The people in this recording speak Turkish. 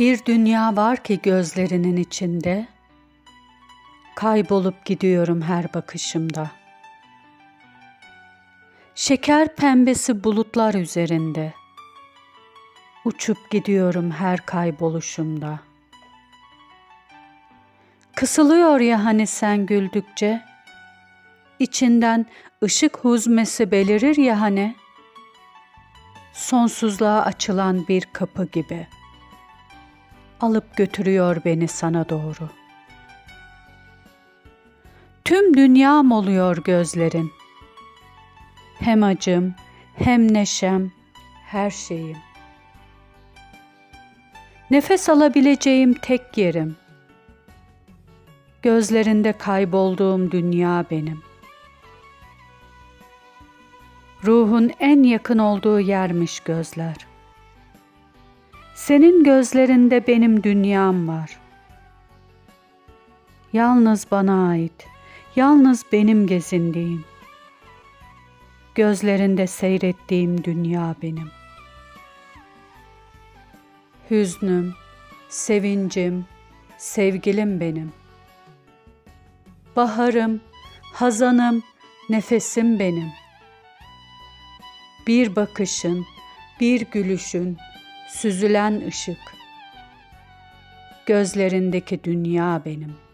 Bir dünya var ki gözlerinin içinde, kaybolup gidiyorum her bakışımda. Şeker pembesi bulutlar üzerinde, uçup gidiyorum her kayboluşumda. Kısılıyor ya hani sen güldükçe, içinden ışık huzmesi belirir ya hani, sonsuzluğa açılan bir kapı gibi.'' Alıp götürüyor beni sana doğru. Tüm dünyam oluyor gözlerin. Hem acım, hem neşem, her şeyim. Nefes alabileceğim tek yerim. Gözlerinde kaybolduğum dünya benim. Ruhun en yakın olduğu yermiş gözler. Senin gözlerinde benim dünyam var. Yalnız bana ait, yalnız benim gezindiğim. Gözlerinde seyrettiğim dünya benim. Hüznüm, sevincim, sevgilim benim. Baharım, hazanım, nefesim benim. Bir bakışın, bir gülüşün, süzülen ışık. Gözlerindeki dünya benim.''